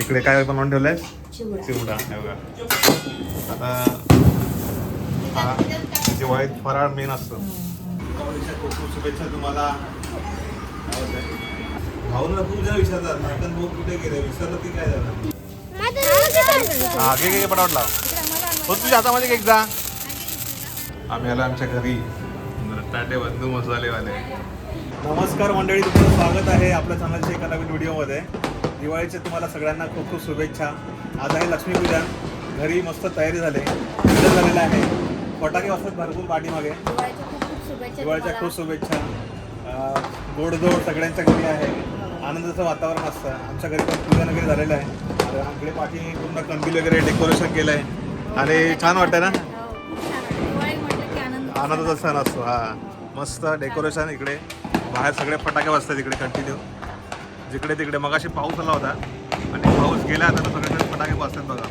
इकडे काय बनवून ठेवलंय? चिवडा. हे आता हा दिवाळीत फराळ मेन असतो. दिवाळीच्या खूप खूप शुभेच्छा तुम्हाला. भाऊला खूप जण विचारतात मटन भाऊ कुठे गेले? विसरलं की काय झालं? हा घे घे हो तुझ्या हातामध्ये केक जा. आम्ही आलो आमच्या घरी. बंधू मसालेवाले. नमस्कार मंडळी तुमचं स्वागत आहे आपल्या चॅनलच्या एका नवीन व्हिडिओमध्ये दिवाळीचे तुम्हाला सगळ्यांना खूप खूप शुभेच्छा. आज आहे लक्ष्मीपूजन घरी मस्त तयारी झाली. पूजन झालेलं आहे. फटाके वाजतात भरपूर पाठीमागे. दिवाळीच्या खूप शुभेच्छा गोडधोड सगळ्यांच्या घरी आहे. आनंदाचं वातावरण असतं. आमच्या घरी पण पूजन वगैरे झालेलं आहे. आमकडे पाठी पूर्ण कंदील वगैरे डेकोरेशन केलं आहे आणि छान वाटतं ना? हो, आनंदाचा सण असतो. हा. मस्त डेकोरेशन इकडे. बाहेर सगळे फटाके वाजतात इकडे कंटिन्यू जिकडे तिकडे मगाशी पाऊस आला होता आणि पाऊस गेला आता सगळीकडे फटाके वाजतात बघा.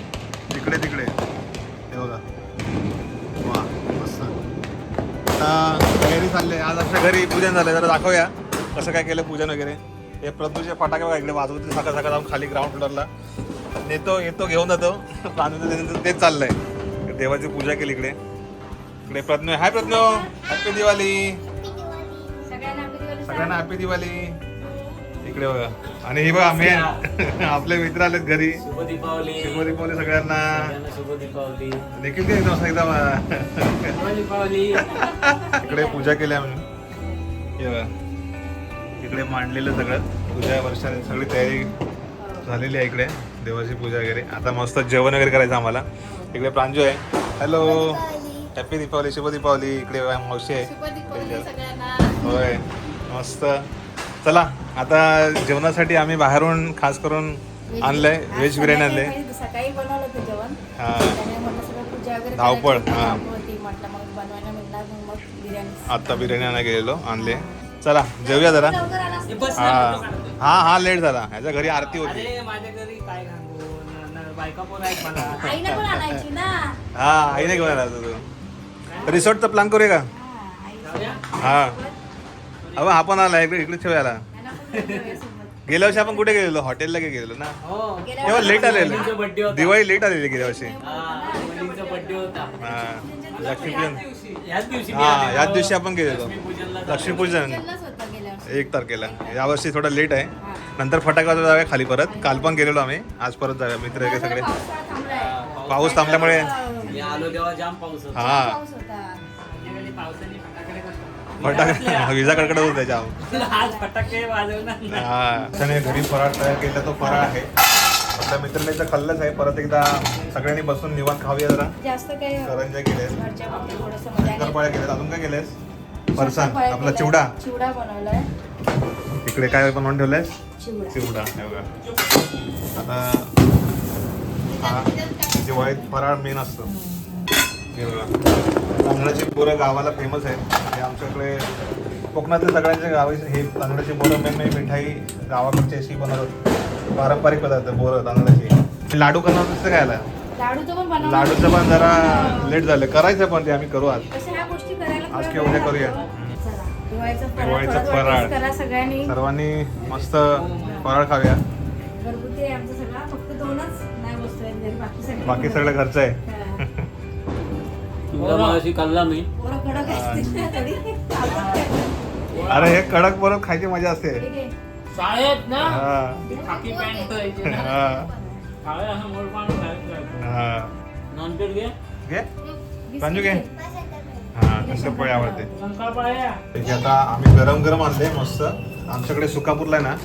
तिकडे तिकडे. हे बघा. वा मस्त. आता तयारी चालली आज आमच्या घरी पूजन झालं जरा दाखवूया कसं काय केलं पूजन वगैरे. हे प्रदूषण फटाके बघा इकडे वाजवते सकाळ सकाळ जाऊन खाली ग्राउंड फ्लोअरला नेतो येतो घेऊन जातो. प्राणू तेच चाललंय. देवाची पूजा केली इकडे. इकडे प्रज्ञ. हाय प्रज्ञ. हॅपी दिवाळी सगळ्यांना हॅपी दिवाळी इकडे बघा. आणि हे बघा मेन आपले मित्र आलेत घरी. शुभ दीपावली. शुभ दीपावली सगळ्यांना. शुभ दीपावली. देखील ते एकदम दीपावली. इकडे पूजा केली आम्ही. हे बघा. इकडे मांडलेलं सगळं. पूजा वर्षाने सगळी तयारी झालेली आहे इकडे. देवाची पूजा वगैरे. आता मस्त जेवण वगैरे करायचं आम्हाला. इकडे प्रांजू आहे. हॅलो हॅपी दीपावली शुभ दीपावली. इकडे मावशी आहे. शुभ दीपावली सगळ्यांना. होय. मस्त. चला आता जेवणासाठी आम्ही बाहेरून खास करून आणलंय व्हेज बिर्याणी आणले संध्याकाळी सकाळी बनवलं होतं जेवण. हा. त्यामुळे म्हटलं सगळं पूजा वगैरे धावपळ, करायची. हा. धावपळ होती. म्हटलं मग बनवायला मिळणार मग मग बिर्याणी आता बिर्याणी आणायला गेलेलो आणले. चला जेवूया जरा. हे हा. हा हा लेट झाला. ह्याच्या घरी आरती होती. अरे माझ्या घरी काय सांगू न- न- बायका पण आहेत मला. आईनं पण आणायची ना. हा आईने घेऊन आला तू रिसॉर्टचा प्लॅन करूया का? हा? हा. अहो हा पण आला इकडे इकडे ठेवायला. गेल्या वर्षी आपण कुठे गेलेलो? हॉटेलला गेलेलो ना? हो. तेव्हा लेट आलेलं. होता. दिवाळी लेट आलेली गेल्या वर्षी. लक्ष्मीपूजन याच दिवशी. हा याच दिवशी आपण गेलेलो. लक्ष्मीपूजन. एक तारखेला. यावर्षी थोडा लेट आहे. नंतर फटाका जाऊया खाली परत. काल पण गेलेलो आम्ही. आज परत जाऊया मित्र वगैरे सगळे. पाऊस थांबल्यामुळे. मी आलो तेव्हा जाम पाऊस होता. हा. फटाका विजा कडकडत होता त्याच्या आज फटाके. हा. त्याने घरी फराळ तयार केला तो फराळ आहे. आपल्या मित्राने तर खाल्लंच आहे. परत एकदा सगळ्यांनी बसून निवांत खाऊया जरा. जास्त काही करंजा केलेस शंकरपाळ्या केलेस अजून काय केलेस फरसाण. आपला. चिवडा. चिवडा बनवलाय. इकडे काय बनवून ठेवलंयस चिवडा. आता हा दिवाळीत फराळ मेन असतो. तांदळाची बोरं गावाला फेमस आहे म्हणजे आमच्याकडे कोकणातल्या सगळ्यांच्या गावाची हे तांदळाची बोरं मेन म्हणजे मिठाई गावाकडची अशी बनवतात. पारंपरिक पदार्थ बोरं तांदळाची. लाडू करणार कसं काय आला लाडूचं पण जरा लेट झालं. करायचं पण ते आम्ही करू आज. आज किंवा उद्या करूया. दिवाळीचा फराळ सर्वांनी मस्त फराळ खाऊया. बाकी सगळं घरचं आहे. तुला मगाशी खाल्ला मी पोरं कडक असतील ना थोडी. चालतात काय? अरे हे कडक परत खायची मजा असते ठीक आहे. शाळेत ना हा खाकी पॅन्ट घ्यायची ना. हा शाळेत असं मोठपान खायचं. हा नॉनव्हेज घे. हा आवडते आता आम्ही गरम गरम आणले मस्त आमच्याकडे सुकापूरला आहे ना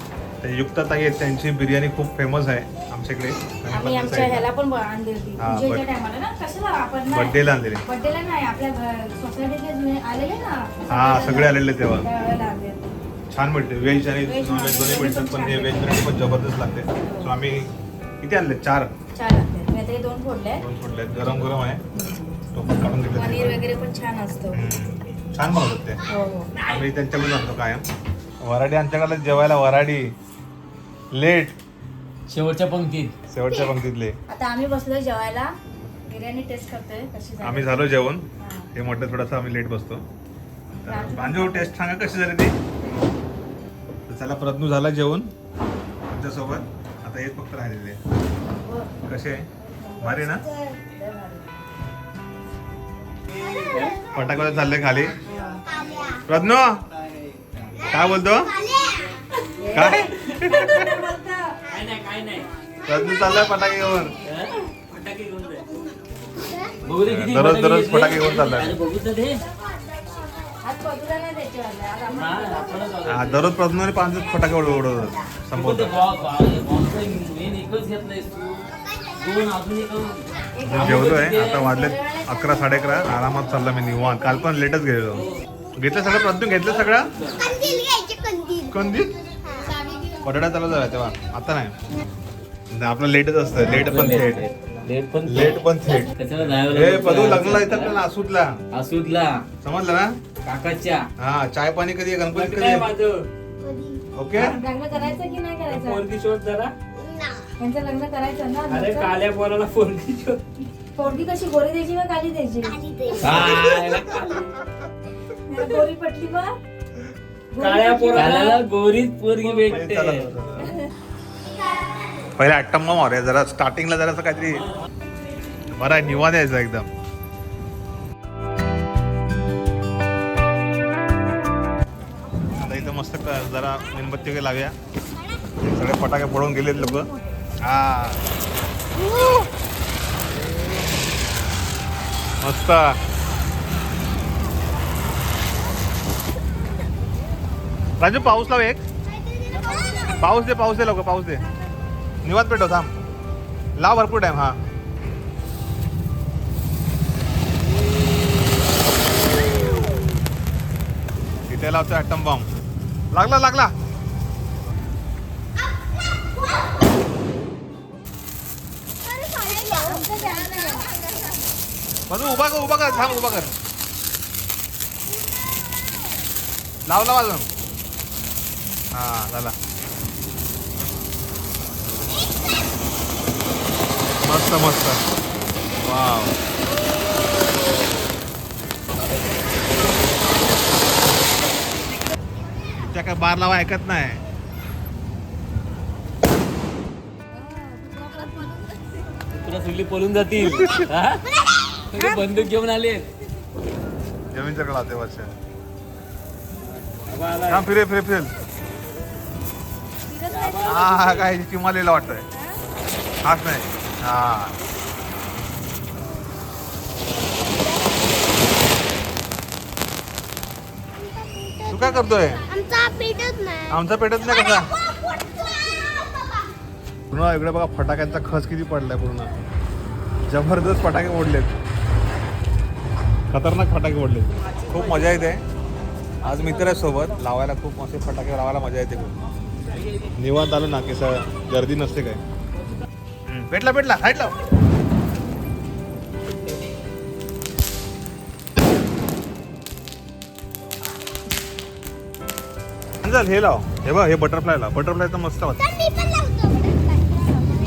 ते युक्तताई आहेत त्यांची बिर्याणी खूप फेमस आहे आमच्याकडे. आम्ही आमच्या ह्याला पण आणली होती. हा, पूजेच्या बर्थ- टायमाला ना कशाला आपण नाही. बर्थडेला आणलेली. बर्थडेला नाही आपल्या सोसायटीतले जुने आलेले ना हा सगळे आलेले तेव्हा. त्यावेळेला आणले होते. छान मिळते व्हेज आणि Veg, नॉनव्हेज दोन्ही non-veg मिळतात पण हे व्हेज. बिर्याणी पण जबरदस्त लागते. सो आम्ही किती आणले? चार. छान लागते मी आता हे दोन फोडले आहेत. दोन सोडले गरम गरम आहे. तो पण काढून पनीर घेतले वगैरे पण छान असतो. छान बनवतात ते. हो हो. आम्ही त्यांच्याकडून आणतो कायम. वराडी आमच्याकडे जेवायला वराडी लेट. शेवटच्या पंक्तीत. शेवटच्या पंक्तीतले आता आम्ही बसलोय जेवायला. बिर्याणी टेस्ट करतोय कशी झाली. आम्ही झालो जेवण. हा. हे म्हटलं थोडंसं आम्ही लेट बसतो. प्रांजू टेस्ट सांगा कशी झाली ती? तर चला प्रज्ञू झाला जेवण. आमच्यासोबत आता आता एक फक्त राहिलेले कसे भारी ना? फटाके चालले खाली. प्रज्ञ! काय बोलतो? काय? प्रज्ञ चाललाय फटाके घेऊन? दररोज- दररोज. फटाके घेऊन चाललाय. हा, दररोज प्रज्ञाने पाच फटाके उडव उडवतात. बघू ते संपवतात बॉ- बॉ- बॉम्बचं मेन एकच घेतलंयस तू. दोन अजून एक मी जेवलोय. आता वाजले अकरा साडे अकरा आरामात चालला मी निवांत. काल पण लेटच गेलेलो. घेतलं सगळं? प्रज्ञ घेतलं सगळं? कंदील घ्यायचे कंदील. कंदील? बटाटा चालू झाला तेव्हा. आता नाही, आपलं लेटच असतं. लेट पण थेट. लेट पण लेट पण थेट. हे? पदू लग्नाला येतात ना? नासूतला आसूदला समजलं ना? काकाच्या. हा चाय पाणी कधी आहे, गणपती लग्न कधी आहे? आहे? माझं. ओके? लग्न करायचं की नाही करायचं? पोरगी शोध जरा. ना. त्यांचं लग्न करायचं ना अरे? काल्या पोराला पोरगी शोध. पोरगी कशी गोरी द्यायची का काली द्यायची? गोरी पटली बा. काळ्या पोराला गोरीत पोरगी चला, भेटते. चला, चला. पहिले अट्टम्मा मारूया जरा स्टार्टिंगला जरा काहीतरी बरं आहे निवांत यायचं एकदम. आता इथं मस्त जरा मेणबत्ती वगैरे लावूया. सगळे फटाके पडून गेलेत लोक. हा. मस्त. राजू पाऊस लाव एक. पाऊस दे पाऊस दे लवकर पाऊस दे. निवाद पेटव थांब. लाव भरपूर टाईम हा. तिथे लावतो ॲटम बॉम्ब लागला लागला. म्हणून उभा कर उभा कर थांब उभा कर. लाव लाव अजून. हां झाला. मस्त मस्त. वाव. त्या काय बार लावा ऐकत नाही. तुला सुटली पळून जातील. बंदूक घेऊन आले. जमीन कडे लावते वर्ष फिरे फिरे फिरेल. हा हा काय चिमालेला वाटतंय हाच नाही. हा. तू काय करतोय? आमचा पेटत नाही. आमचा पेटत नाही कसा? पूर्ण इकडे बघा फटाक्यांचा खस किती पडलाय पूर्ण. जबरदस्त फटाके ओढलेत खतरनाक फटाके ओढलेत खूप मजा येते. आज मित्र आहे सोबत. लावायला खूप मस्त फटाके लावायला मजा येते खूप. निवांत आलो ना की सर गर्दी नसते काय? पेटला पेटला साईड लाव. हे लाव. हे बघ हे बटरफ्लाय लाव. बटरफ्लाय तर मस्त वाटत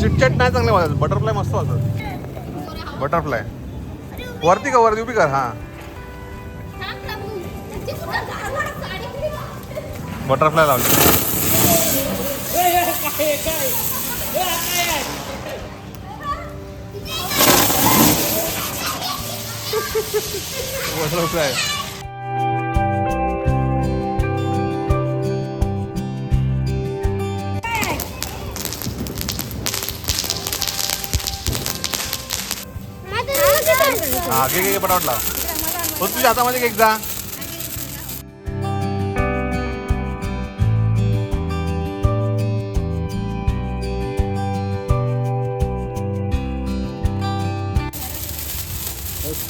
चिटचट नाही चांगले वाजत. बटरफ्लाय मस्त वाजत. बटरफ्लाय वरती का वरती? उभी कर हा. बटरफ्लाय लावली. बटरफ्लाय माझं काय? हा घे घे घे, पटापट लाव हो तुझ्या हातामध्ये एक जा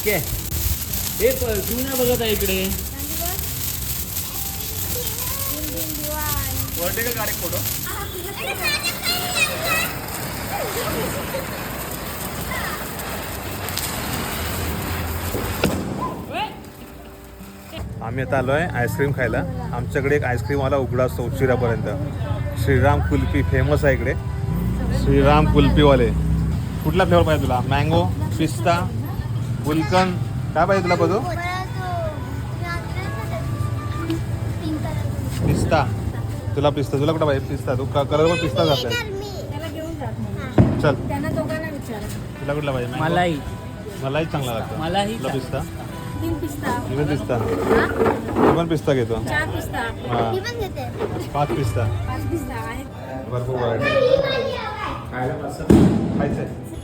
ओके हे तू नाही बघत आहे इकडे? वरती का गाडी फोटो? आम्ही आता आलो आहे आईस्क्रीम खायला. आमच्याकडे एक आईस्क्रीमवाला उघडा असतो उशिरापर्यंत. श्रीराम कुल्फी फेमस आहे इकडे. श्रीराम कुल्फीवाले. कुठला फ्लेवर पाहिजे तुला? मँगो पिस्ता? गुलकंद. काय पाहिजे तुला बघू पिस्ता. तुला पिस्ता तुला कुठं पाहिजे? पिस्ता. तू कलर पण पिस्ता घातलाय चल. त्यांना दोघांना विचारा तुला कुठला पाहिजे Mango? मलाही मलाही चांगला लागतो. मलाही तुला पिस्ता? तीन पिस्ता. इकडे पिस्ता. हा? मी पण पिस्ता घेतो. हा. पाच पिस्ता. पाच पिस्ता आहेत. भरपूर variety.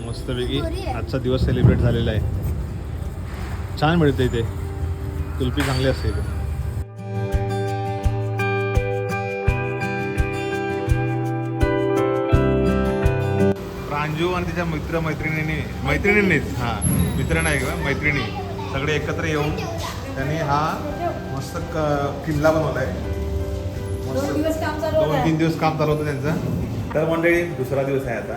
मस्तपैकी आजचा दिवस सेलिब्रेट झालेला आहे. छान मिळते इथे कुल्फी चांगली असते इथे. प्रांजू आणि तिच्या मित्र मैत्रिणींनी मैत्रिणींनीच हां मित्र नाही का मैत्रिणी. सगळे एकत्र येऊन त्यांनी हा मस्त क- किल्ला बनवला आहे दोन दिवस काम चालू दोन तीन दिवस काम चालू होतं त्यांचं. तर मंडळी दुसरा दिवस आहे आता.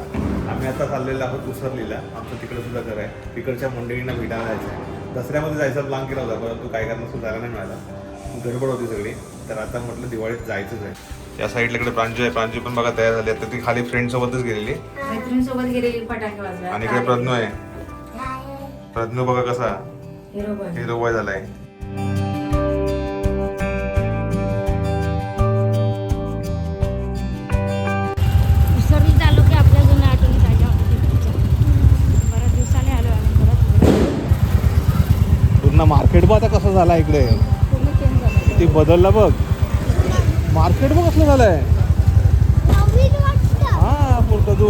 आम्ही आता चाललेलो आहोत उसरलीला आमचं तिकडे सुद्धा घर आहे. तिकडच्या मंडळींना भेटायला जायचं आहे दसऱ्यामध्ये जायचा प्लॅन केला होता परंतु काय कारण सुद्धा जायला नाही मिळाला. गडबड होती सगळी. तर आता म्हटलं दिवाळीत जायचंच आहे. या साईडला इकडे प्रांजू आहे. प्रांजू पण बघा तयार झाली. आता ती खाली फ्रेंड सोबतच गेलेली. मैत्रिणीसोबत गेलेली फटाके वाजवायला. आणि इकडे प्रज्ञू आहे. प्रज्ञू बघा कसा हिरो बॉय झालाय. ना मार्केट बघ आता कसं झालं इकडे. ते बदलला बघ. मार्केट बघ कसलं झालंय. हा पुरतं तू.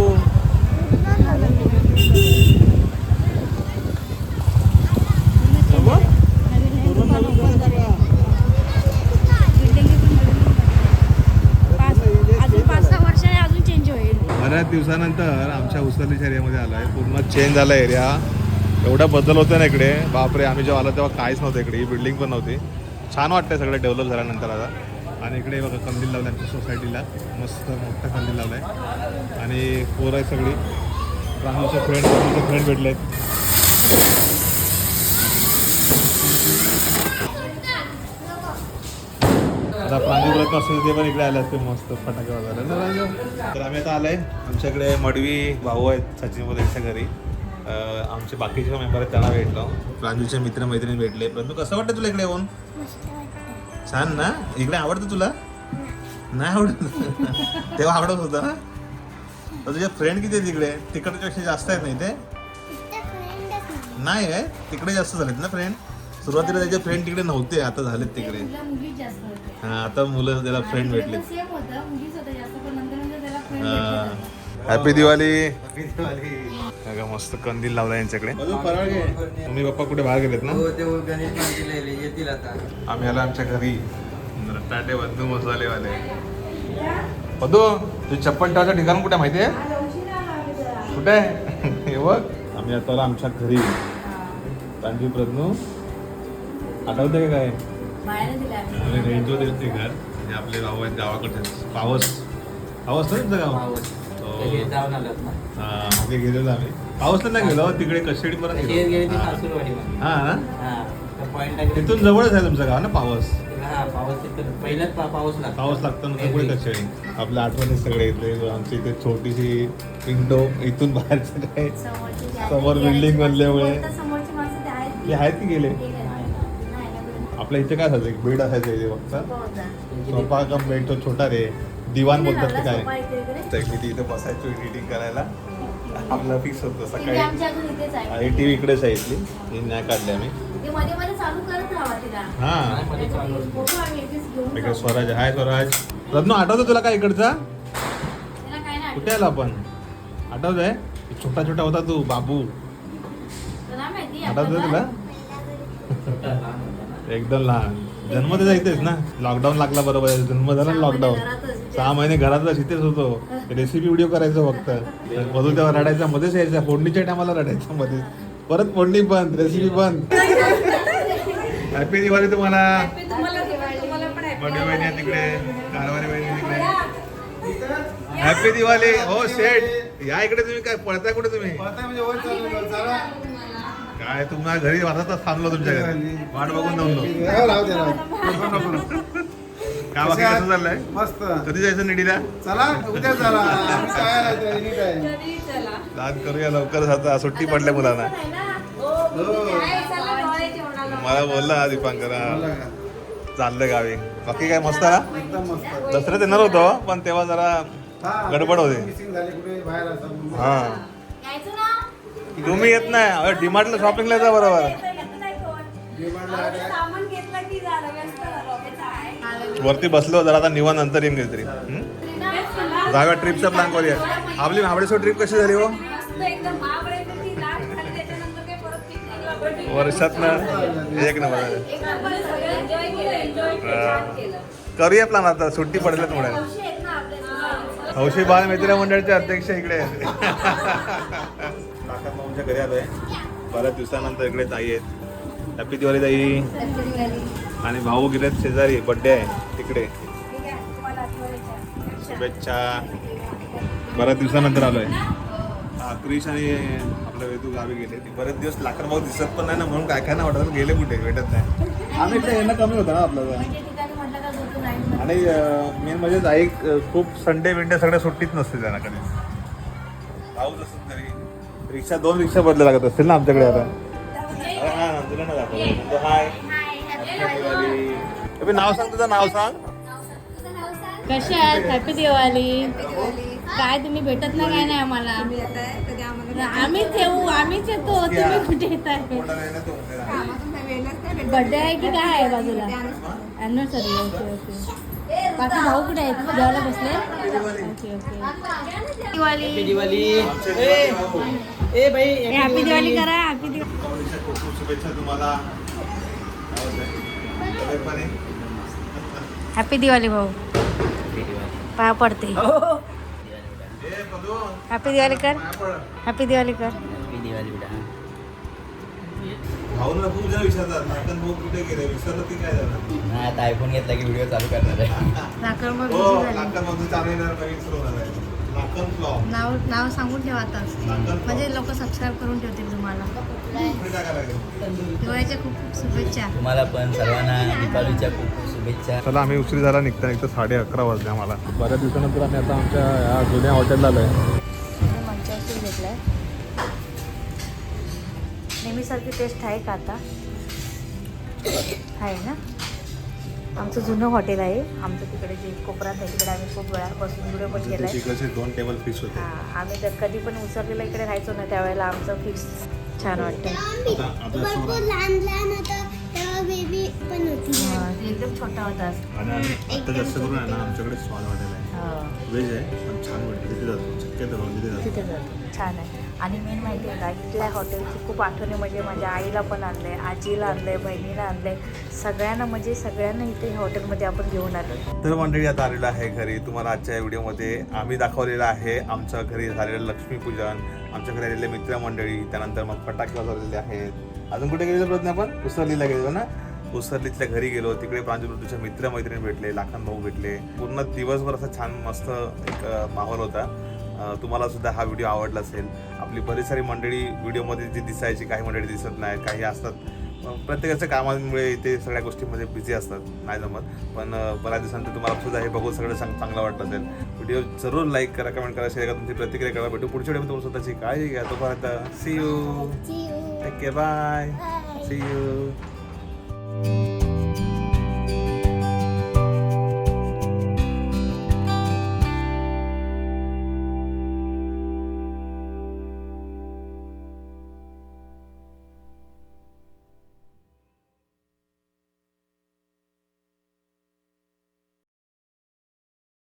अजून चेंज होईल बऱ्याच दिवसानंतर आमच्या उसरली एरियामध्ये आलाय. आहे पूर्ण चेंज झाला एरिया. एवढा बदल होता ना इकडे. बापरे आम्ही जेव्हा आलो तेव्हा काहीच नव्हतं इकडे. ही बिल्डिंग पण नव्हती. छान वाटतंय सगळं डेव्हलप झाल्यानंतर आता. आणि इकडे बघा कंदील लावला आमच्या सोसायटीला मस्त मोठा कंदील लावला आहे आणि पोरं आहे सगळी. राहुलचे फ्रेंड राहुलचे फ्रेंड भेटले आहेत आता प्राणी व्रत असेल ते पण इकडे आले असते मस्त फटाके वगैरे तर आम्ही आता आलोय. आमच्याकडे मडवी भाऊ आहेत सचिन बोलायच्या घरी. आमचे बाकीचे मेंबर आहेत त्यांना भेटलो. प्रांजूचे मित्र मैत्रिणी भेटले. परंतु कसं वाटतं तुला इकडे येऊन? छान ना? इकडे आवडतं तुला? नाही. आवडत? तेव्हा आवडत होतं ना? तर तुझे फ्रेंड किती आहेत तिकडे तिकडच्यापेक्षा जास्त आहेत नाही ते? नाही. आहे. तिकडे जास्त झालेत ना फ्रेंड सुरुवातीला त्याचे फ्रेंड तिकडे नव्हते आता झालेत तिकडे. हा आता मुलं त्याला फ्रेंड भेटले सेम होतं. मुलीच होतं जास्त पण नंतर नंतर त्याला फ्रेंड भेटले हॅपी दिवाळी बघा, मस्त कंदील लावला यांच्याकडे. मम्मी पप्पा कुठे बाहेर गेलेत ना? हो ते गणेश मानतील येतील आता. आम्ही आलो आमच्या घरी. रट्टाटे बंधू मसालेवाले. बंधू तुझी चप्पल ठेवायचं ठिकाण कुठे माहिती आहे? कुठे आहे? हे बघ. आम्ही आता आलो आमच्या घरी. प्रांजू प्रज्ञू. आठवते का काय? रेंजवर घर. हे आपले भाऊ आहेत गावाकडचे. पावस पावस ना गाव. हो. लगेच जाऊन आलोत ना हा मागे गेलेलो आम्ही पावसला नाही गेलो तिकडे कशेडी पर्यंत लगेच गेले गेलो ती हा. हा ना हा. तिथून जवळच आहे तुमचं गाव ना पावस हा पाऊस तिथं पहिलाच पा- पाऊस लागतो पाऊस लागतो ना पुढे कशेडी आपल्या आठवणी सगळे इथले आमची इथे छोटीशी विंडो इथून बाहेरचं काय समोरची समोर building आहे. बनल्यामुळे. बोलतात समोरची माणसं ते आहेत ते आहेत की गेले आपल्या इथे काय असायचं एक बेड असायचं इथे फक्त. सोफा कम बेड तो छोटा रे. दिवाण बोलतात ते काय? इथे? तर मी तिथे बसायचो एडिटिंग करायला. आपलं फिक्स होतं सकाळी. आमच्या अजून इथेच आहे. आणि टी व्ही इकडेच आहे इथली. ही नाही काढली आम्ही. ते मध्ये मध्ये चालू करत राहा तिला हा. इकडे. स्वराज. हाय स्वराज. रत्नो आठवतो तुला काय इकडचा? त्याला काय नाही कुठे आला आपण आठवत आहे छोटा छोटा होता तू बाबू. आठवत तुला. एकदम लहान. जन्म त्याचा इथेच ना? लॉकडाऊन लागला बरोबर. आहे. जन्म झाला ना लॉकडाऊन. सहा महिने घरातच इथेच होतो. रेसिपी व्हिडिओ करायचो फक्त. मधून तेव्हा रडायचा मध्येच यायचा. फोडणीच्या टायमाला रडायचा मध्ये परत फोडणी बंद रेसिपी बंद. हॅपी दिवाळी तुम्हाला. बहिणी तिकडे कारवारी बहिणी आहे तिकडे हॅपी दिवाळी हो सेट या इकडे तुम्ही काय पळताय कुठे तुम्ही? काय तुम्हाला घरी वाजताच थांबलो तुमच्या घरी वाट बघून थांबलो. काय बाकी कसं चाललंय? मस्त. कधी जायचं निडीला? चला उद्या चला. आम्ही तयार आहे. एनी टाइम कधी चला? दान करूया लवकरच आता सुट्टी पडल्या मुलांना. नाही ना? आहे, चला डोळ्याचे होणार. मला बोलला दीपांकर हा. चाललंय गावी. बाकी काय मस्त ना? एकदम मस्त. दसऱ्यात येणार होतो पण तेव्हा जरा हा, गडबड होते. missing झाले कुठे? बाहेर असं. हा. यायचं ना? तुम्ही येत नाही. डीमार्टला शॉपिंगला जा बरोबर. वरती बसलो जरा आता निवा नंतर येईन काहीतरी. जागा ट्रिपचा प्लॅन करूया. आपली महाबळेश्वर ट्रिप कशी झाली हो? वर्षात ना एक नंबर करूया प्लॅन आता सुट्टी पडल्या थोड्या हौशी बाळ मित्र मंडळाचे अध्यक्ष इकडे माऊच्या घरी आलोय. बऱ्याच दिवसानंतर इकडे ताई आहेत. हॅपी दिवाळी ताई. आणि भाऊ गेलेत शेजारी. बड्डे आहे. तिकडे. ठीक आहे. तुम्हाला आठवणीच्या शुभेच्छा. बऱ्याच दिवसानंतर आलोय. हा क्रिश आणि आपलं वेदू गावी गेले. ती बरेच दिवस लाकर भाऊ दिसत पण नाही ना म्हणून काय काय ना वाटत. गेले कुठे? भेटत नाही. आम्ही इकडे येणं कमी होतं ना आपलं म्हणजे आणि मेन म्हणजे ताई अं, खूप संडे बिंडे सगळ्या सुट्टीत नसते त्यांनाकडे पाऊस असत तरी रिक्षा दोन रिक्षा बदला लागत असतील ना आमच्याकडे आता? हा ना, दाखवलं. म्हणतो, हाय. नाव सांग तुझं नाव सांग. कशा आहात? हॅपी दिवाळी. काय तुम्ही भेटत ना काय नाही आम्हाला? कधी आम्हाला आम्हीच येऊ आम्हीच येतो. तुम्ही कुठे येताय? कोणाला येणं तो म्हणते. बर्थडे आहे की काय आहे बाजूला? Anniversary okay okay. बाकी भाऊ कुठे आहेत? जेवायला बसले? Okay okay. दिवाळी. दिवाळी. ए हॅपी दिवाळी करा हॅपी दिवाळी दिवाळीच्या खूप खूप शुभेच्छा तुम्हाला. काय बोलताय? तब्येत पाणी? हॅपी दिवाळी भाऊ पाया पडते. ए, पदू, हॅपी दिवाळी कर. हॅपी दिवाळी कर. दिवाळी बेटा. भाऊला खूप जण विचारतात नाटन भाऊ कुठे गेले? विसरलं की काय झालं? नाही आता आयफोन घेतला की व्हिडिओ चालू करणार आहे. हो भाऊ चालू येणार नवीन सुरू होणार नाव नाव सांगून ठेवा आताच म्हणजे लोक सबस्क्राईब करून ठेवतील तुम्हाला. दिवाळीच्या खूप खूप शुभेच्छा. तुम्हाला पण सर्वांना दीपावलीच्या खूप खूप शुभेच्छा. चला आम्ही उशीर झाला निघता निघता साडे अकरा वाजले आम्हाला. बऱ्याच दिवसानंतर आम्ही आता आमच्या या जुन्या हॉटेलला आलोय. मंचावरती घेतलाय. नेहमीसारखी टेस्ट आहे का आता? आहे ना? आमचं जुनं हॉटेल आहे. आमचं तिकडे जे कोपऱ्यात आहे तिकडे आम्ही खूप वेळा बसून व्हिडिओ पण केलाय. तिकडचे दोन टेबल फिक्स होते. हा आम्ही जर कधी पण उसरलेला इकडे राहायचो ना त्यावेळेला आमचं फिक्स छान वाटतं. बेबी पण होती. हा, एकदम छोटा होता. आता जास्त करून आहे ना आमच्याकडे स्वाद हॉटेल आहे हा. व्हेज आहे पण छान भेटते तिथे जातो. तिथे जातो. छान आहे. आणि मेन माहिती आहे का इथल्या हॉटेलची खूप आठवणी म्हणजे माझ्या आईला पण आणलंय आजीला आणलंय बहिणीला आणलंय. सगळ्यांना म्हणजे सगळ्यांना इथे हॉटेलमध्ये आपण घेऊन आलो. तर मंडळी आता आलेलं आहे घरी. तुम्हाला आजच्या व्हिडिओमध्ये आम्ही दाखवलेलं आहे आमच्या घरी झालेलं लक्ष्मीपूजन. आमच्या घरी आलेले मित्रमंडळी त्यानंतर मग फटाके वाजवलेले आहेत. अजून कुठे गेलेलो प्रयत्न आपण? उसरलीला गेलो ना? उसरलीतल्या घरी गेलो. तिकडे प्रांजूच्या मित्रमैत्रिणी भेटले लाखन भाऊ भेटले. पूर्ण दिवसभर असा छान मस्त एक माहोल होता. तुम्हाला सुद्धा हा व्हिडिओ आवडला असेल. आपली बरीच सारी मंडळी व्हिडिओमध्ये जी दिसायची काही मंडळी दिसत नाही काही असतात. प्रत्येकाच्या कामांमुळे ते सगळ्या गोष्टींमध्ये बिझी असतात नाही जमत. पण बऱ्याच दिवसांतर तुम्हाला सुद्धा हे बघून सगळं चांग चांगलं वाटत असेल. व्हिडिओ जरूर लाईक करा कमेंट करा शेअर करा तुमची प्रतिक्रिया करा. भेटू पुढच्या व्हिडिओ तुम्हाला स्वतःची काळजी घ्या. तोपर्यंत see you take care bye see you